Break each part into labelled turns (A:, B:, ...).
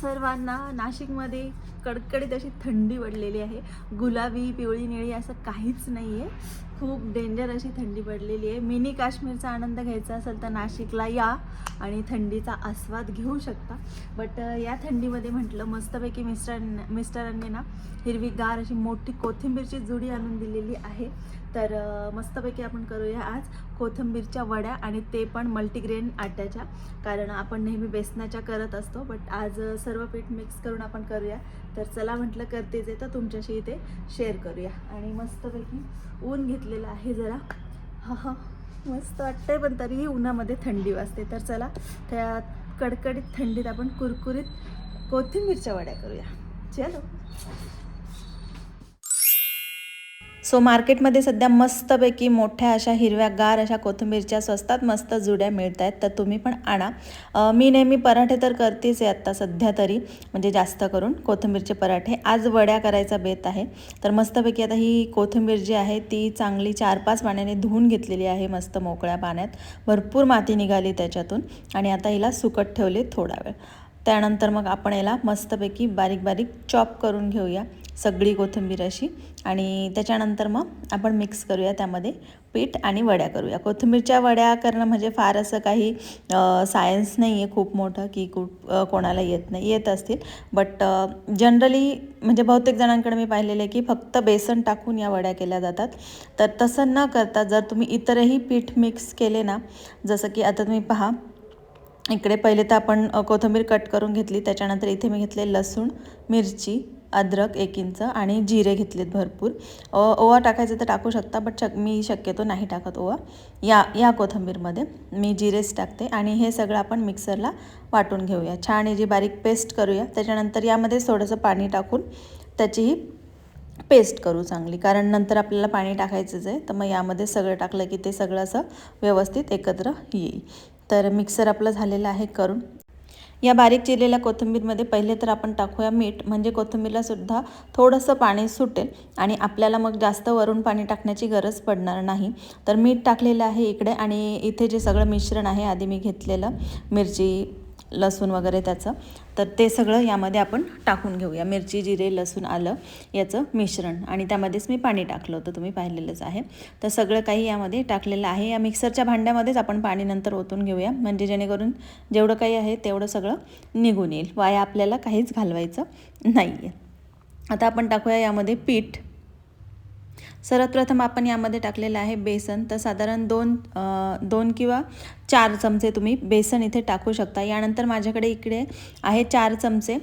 A: सर्वांना नाशिकमध्ये कडकडीत अशी थंडी पडलेली आहे. गुलाबी पिवळी निळी असं काहीच नाही आहे खूप डेंजर अशी थंडी पडलेली आहे. मिनी काश्मीरचा आनंद घ्यायचा असेल तर नाशिकला या आणि थंडीचा आस्वाद घेऊ शकता. बट या थंडीमध्ये म्हटलं मस्तपैकी मिस्टर मिस्टरांनी ना हिरवीगार अशी मोठी कोथिंबीरची जुडी आणून दिलेली आहे. तर मस्तपैकी आपण करूया आज कोथिंबीरच्या वड्या आणि ते पण मल्टीग्रेन आट्याच्या. कारण आपण नेहमी बेसनाच्या करत असतो बट आज सर्व पीठ मिक्स करून आपण करूया. तर चला म्हटलं करतेच आहे तर तुमच्याशी इथे शेअर करूया. आणि मस्तपैकी ऊन घेतलेलं आहे जरा. हा हा. मस्त वाटतंय पण तरीही उन्हामध्ये थंडी वाजते. तर चला त्या कडकडीत थंडीत आपण कुरकुरीत कोथिंबीरच्या वड्या करूया. चलो. सो मार्केटमध्ये सध्या मस्तपैकी मोठ्या अशा हिरव्यागार अशा कोथिंबीरच्या स्वस्तात मस्त जुड्या मिळत आहेत तर तुम्ही पण आणा. मी नेहमी पराठे तर करतेच आहे आत्ता सध्या तरी म्हणजे जास्त करून कोथिंबीरचे पराठे. आज वड्या करायचा बेत आहे तर मस्तपैकी आता ही कोथिंबीर जी आहे ती चांगली चार पाच पाण्याने धुवून घेतलेली आहे मस्त मोकळ्या पाण्यात. भरपूर माती निघाली त्याच्यातून आणि आता हिला सुकट ठेवले थोडा वेळ. त्यानंतर मग आपण याला मस्तपैकी बारीक बारीक चॉप करून घेऊया. सगळी कोथिंबीर अशी आणि त्याच्यानंतर मग आपण मिक्स करूया त्यामध्ये पीठ आणि वड्या करूया. कोथिंबीरच्या वड्या करणं म्हणजे फार असं काही सायन्स नाही आहे खूप मोठं की कुठ कोणाला येत नाही येत असतील. बट जनरली म्हणजे बहुतेक जणांकडे मी पाहिलेलं आहे की फक्त बेसन टाकून या वड्या केल्या जातात. तर तसं न करता जर तुम्ही इतरही पीठ मिक्स केले ना जसं की आता तुम्ही पहा इकडे पहिले तर आपण कोथिंबीर कट करून घेतली त्याच्यानंतर इथे मी घेतले लसूण मिरची अद्रक एक इंच आणि जिरे घेतलेत भरपूर. ओवा टाकायचं तर टाकू शकता बट शक मी शक्यतो नाही टाकत ओवा. या या कोथिंबीरमध्ये मी जिरेच टाकते आणि हे सगळं आपण मिक्सरला वाटून घेऊया. छान याची बारीक पेस्ट करूया. त्याच्यानंतर यामध्ये थोडंसं पाणी टाकून त्याचीही पेस्ट करू चांगली. कारण नंतर आपल्याला पाणी टाकायचंच आहे तर मग यामध्ये सगळं टाकलं की ते सगळं असं व्यवस्थित एकत्र येईल. तर मिक्सर आपलं झालेलं आहे करून. या बारीक चिरलेल्या कोथिंबीरमध्ये पहिले तर आपण टाकूया मीठ म्हणजे कोथिंबीरलासुद्धा थोडंसं पाणी सुटेल आणि आपल्याला मग जास्त वरून पाणी टाकण्याची गरज पडणार नाही. तर मीठ टाकलेलं आहे इकडे आणि इथे जे सगळं मिश्रण आहे आधी मी घेतलेलं मिरची लसूण वगैरे त्याचं. तर ते सगळं यामध्ये आपण टाकून घेऊया. मिरची जिरे लसूण आलं याचं मिश्रण. आणि त्यामध्येच मी पाणी टाकलं होतं. तुम्ही पाहिलेलंच आहे. तर सगळं काही यामध्ये टाकलेलं आहे. या मिक्सरच्या भांड्यामध्येच आपण पाणी नंतर ओतून घेऊया. म्हणजे जेणेकरून जेवढं काही आहे तेवढं सगळं निघून येईल. वाया आपल्याला काहीच घालवायचं नाही आहे आता आपण टाकूया यामध्ये पीठ. सर्वात प्रथम आपण यामध्ये टाकलेलं आहे बेसन. तर साधारण दोन दोन किंवा चार चमचे तुम्ही बेसन इथे टाकू शकता. यानंतर माझ्याकडे इकडे आहे चार चमचे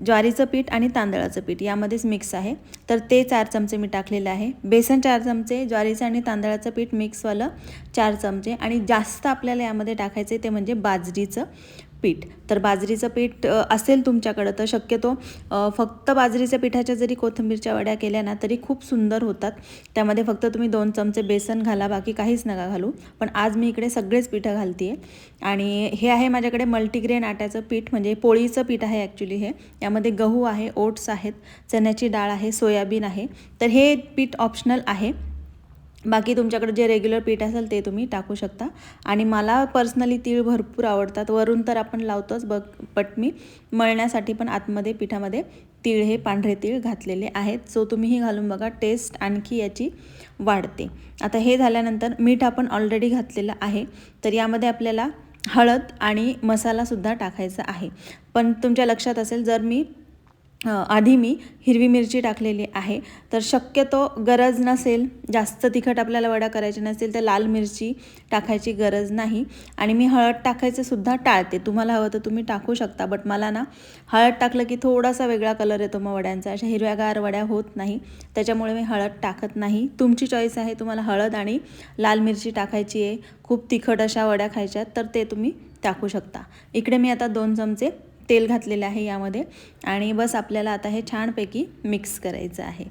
A: ज्वारीचं पीठ आणि तांदळाचं पीठ यामध्येच मिक्स आहे. तर ते चार चमचे मी टाकलेलं आहे. बेसन चार चमचे ज्वारीचं आणि तांदळाचं पीठ मिक्सवालं चार चमचे आणि जास्त आपल्याला यामध्ये टाकायचे ते म्हणजे बाजरीचं. पीठ तर बाजरीचं पीठ असेल तुमच्याकडं तर शक्यतो फक्त बाजरीच्या पिठाच्या जरी कोथिंबीरच्या वड्या केल्या ना तरी खूप सुंदर होतात. त्यामध्ये फक्त तुम्ही दोन चमचे बेसन घाला बाकी काहीच नका घालू. पण आज मी इकडे सगळेच पिठं घालते आहे आणि हे आहे माझ्याकडे मल्टीग्रेन आट्याचं पीठ म्हणजे पोळीचं पीठ आहे ॲक्च्युली हे. यामध्ये गहू आहे ओट्स आहेत चण्याची डाळ आहे सोयाबीन आहे. तर हे पीठ ऑप्शनल आहे. बाकी तुमच्याकडे जे रेग्युलर पीठ असेल ते तुम्ही टाकू शकता. आणि मला पर्सनली तीळ भरपूर आवडतात. वरून तर आपण लावतोच बघ बट मी मळण्यासाठी पण आतमध्ये पिठामध्ये तीळ हे पांढरे तीळ घातलेले आहेत. सो तुम्हीही घालून बघा टेस्ट आणखी याची वाढते. आता हे झाल्यानंतर मीठ आपण ऑलरेडी घातलेलं आहे. तर यामध्ये आपल्याला हळद आणि मसालासुद्धा टाकायचा आहे. पण तुमच्या लक्षात असेल जर मी आधी मी हिरवी मिरची टाकलेली आहे. तर शक्यतो गरज नसेल जास्त तिखट आपल्याला वडा करायची नसेल तर लाल मिरची टाकायची गरज नाही. आणि मी हळद टाकायचं सुद्धा टाळते. तुम्हाला हवं तर तुम्ही टाकू शकता बट मला ना हळद टाकलं की थोडासा वेगळा कलर येतो मग वड्यांचा. अशा हिरव्यागार वड्या होत नाही. त्याच्यामुळे मी हळद टाकत नाही. तुमची चॉईस आहे तुम्हाला हळद आणि लाल मिरची टाकायची आहे. खूप तिखट अशा वड्या खायच्या तर ते तुम्ही टाकू शकता. इकडे मी आता दोन चमचे तेल घातलेलं आहे यामध्ये. आणि बस आपल्याला आता हे छानपैकी मिक्स करायचं आहे.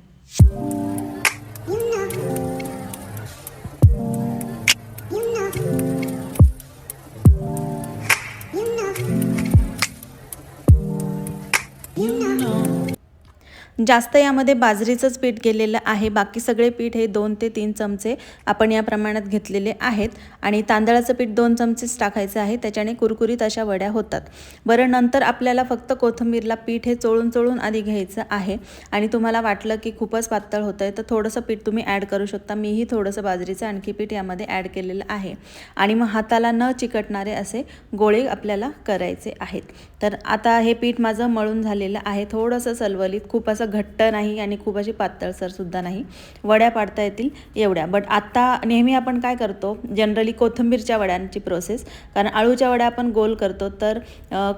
A: जास्त यामध्ये बाजरीचंच पीठ गेलेलं आहे. बाकी सगळे पीठ हे दोन ते तीन चमचे आपण या प्रमाणात घेतलेले आहेत. आणि तांदळाचं पीठ दोन चमचेच टाकायचं आहे. त्याच्याने कुरकुरीत अशा वड्या होतात. बरं नंतर आपल्याला फक्त कोथिंबीरला पीठ हे चोळून चोळून आधी घ्यायचं आहे. आणि तुम्हाला वाटलं की खूपच पातळ होतं आहे तर थोडंसं पीठ तुम्ही ॲड करू शकता. मीही थोडंसं बाजरीचं आणखी पीठ यामध्ये ॲड केलेलं आहे. आणि मग हाताला न चिकटणारे असे गोळे आपल्याला करायचे आहेत. तर आता हे पीठ माझं मळून झालेलं आहे. थोडंसं सलवलीत खूप असं घट्ट नाही आणि खूप अशी पातळसरसुद्धा नाही. वड्या पाडता येतील एवढ्या. बट आत्ता नेहमी आपण काय करतो? जनरली कोथिंबीरच्या वड्यांची प्रोसेस कारण आळूच्या वड्या आपण गोल करतो तर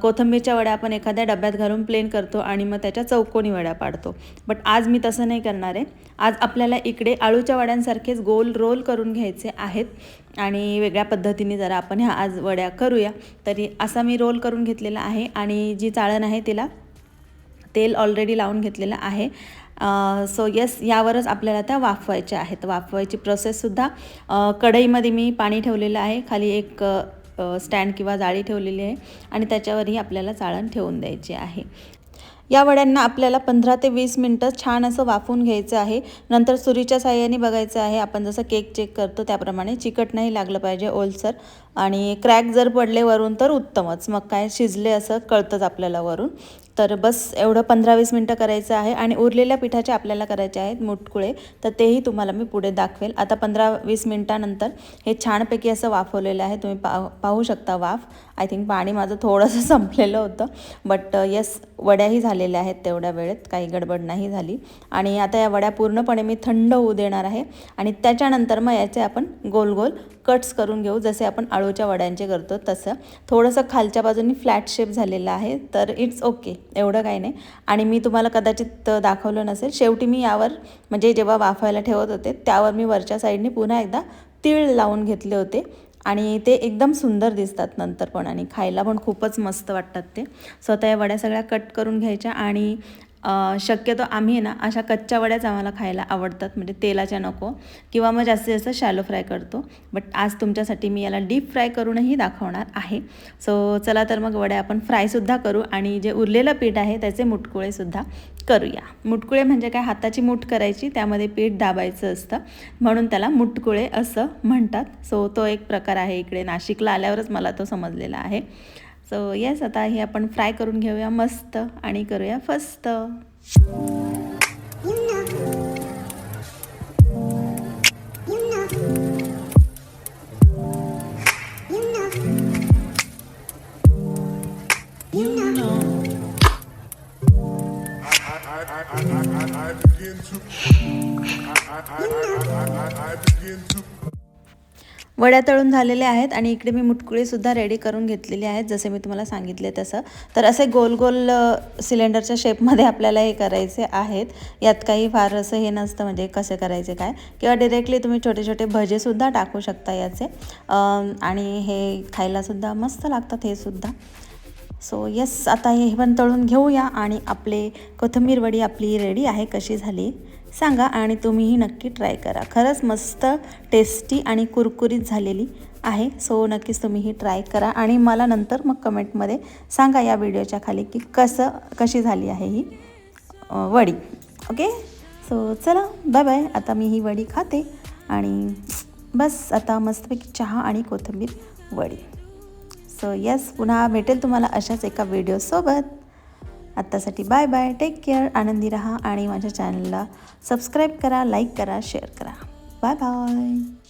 A: कोथिंबीरच्या वड्या आपण एखाद्या डब्यात घालून प्लेन करतो आणि मग त्याच्या चौकोनी वड्या पाडतो. बट आज मी तसं नाही करणार आहे. आज आपल्याला इकडे आळूच्या वड्यांसारखेच गोल रोल करून घ्यायचे आहेत आणि वेगळ्या पद्धतीने जरा आपण ह्या आज वड्या करूया. तरी असा मी रोल करून घेतलेला आहे आणि जी चाळण आहे तिला तेल ऑलरेडी लावून घेतलेलं आहे. सो येस यावरच आपल्याला त्या वाफवायच्या आहेत. वाफवायची प्रोसेससुद्धा कढईमध्ये मी पाणी ठेवलेलं आहे. खाली एक स्टँड किंवा जाळी ठेवलेली आहे आणि त्याच्यावरही आपल्याला चाळण ठेवून द्यायची आहे. या वड्यांना आपल्याला पंधरा ते वीस मिनटं छान असं वाफून घ्यायचं आहे. नंतर सुरीच्या साह्याने बघायचं आहे. आपण जसं केक चेक करतो त्याप्रमाणे चिकट नाही लागलं पाहिजे ओलसर आणि क्रॅक जर पडले वरून तर उत्तमच. मग काय शिजले असं कळतंच आपल्याला वरून. तर बस एवढं पंधरा वीस मिनटं करायचं आहे आणि उरलेल्या पिठाचे आपल्याला करायचे आहेत मुटकुळे तर तेही तुम्हाला मी पुढे दाखवेल. आता पंधरा वीस मिनटानंतर हे छानपैकी असं वाफवलेलं आहे. तुम्ही पा पाहू शकता वाफ. आय थिंक पाणी माझं थोडंसं संपलेलं होतं. बट येस uh, वड्याही झालेल्या आहेत तेवढ्या वेळेत. काही गडबड नाही झाली. आणि आता या वड्या पूर्णपणे मी थंड होऊ देणार आहे. आणि त्याच्यानंतर मग याचे आपण गोल गोल कट्स करून घेऊ. जसे आपण आळूच्या वड्यांचे करतो तसं. थोडंसं खालच्या बाजूनी फ्लॅट शेप झालेलं आहे. तर इट्स ओके एवढं काही नाही. आणि मी तुम्हाला कदाचित दाखवलं नसेल. शेवटी मी यावर म्हणजे जेव्हा वाफायला ठेवत होते त्यावर मी वरच्या साईडने पुन्हा एकदा तीळ लावून घेतले होते. आणि ते एकदम सुंदर दिसतात नंतर पण. आणि खायला पण खूपच मस्त वाटतात ते. स्वतः या वड्या सगळ्या कट करून घ्यायच्या. आणि शक्यतो आम्ही ना अशा कच्च्या वड्याच आम्हाला खायला आवडतात. म्हणजे तेलाच्या नको. किंवा मग जास्तीत जास्त शॅलो फ्राय करतो. बट आज तुमच्यासाठी मी याला डीप फ्राय करूनही दाखवणार आहे. सो चला तर मग वड्या आपण फ्रायसुद्धा करू आणि जे उरलेलं पीठ आहे त्याचे मुटकुळेसुद्धा करूया. मुटकुळे म्हणजे काय? हाताची मूठ करायची त्यामध्ये पीठ दाबायचं असतं. म्हणून त्याला मुटकुळे असं म्हणतात. सो तो एक प्रकार आहे इकडे. नाशिकला आल्यावरच मला तो समजलेला आहे. सो येस आता हे आपण फ्राय करून घेऊया मस्त आणि करूया फस्त वड्या तळून झालेल्या आहेत आणि इकडे मी मुटकुळीसुद्धा रेडी करून घेतलेली आहेत जसे मी तुम्हाला सांगितले तसं. तर असे गोल गोल सिलेंडरच्या शेपमध्ये आपल्याला हे करायचे आहेत. यात काही फार असं हे नसतं म्हणजे कसे करायचे काय. किंवा डिरेक्टली तुम्ही छोटे छोटे भजेसुद्धा टाकू शकता याचे. आणि हे खायलासुद्धा मस्त लागतात हे सुद्धा. सो येस आता हे पण तळून घेऊया आणि आपले कोथिंबीर वडी आपली रेडी आहे कशी झाली. सांगा आणि तुम्हीही नक्की ट्राय करा. खरंच मस्त टेस्टी आणि कुरकुरीत झालेली आहे. सो नक्कीच तुम्हीही ट्राय करा आणि मला नंतर मग कमेंटमध्ये सांगा या व्हिडिओच्या खाली की कसं कशी झाली आहे ही वडी. ओके? सो चला बाय बाय आता मी ही वडी खाते आणि बस आता मस्तपैकी चहा आणि कोथिंबीर वडी. सो येस पुन्हा भेटेल तुम्हाला अशाच एका व्हिडिओसोबत. आत्तासाठी बाय बाय टेक केअर आनंदी राहा आणि माझ्या चॅनलला सबस्क्राईब करा लाईक करा शेअर करा. Bye bye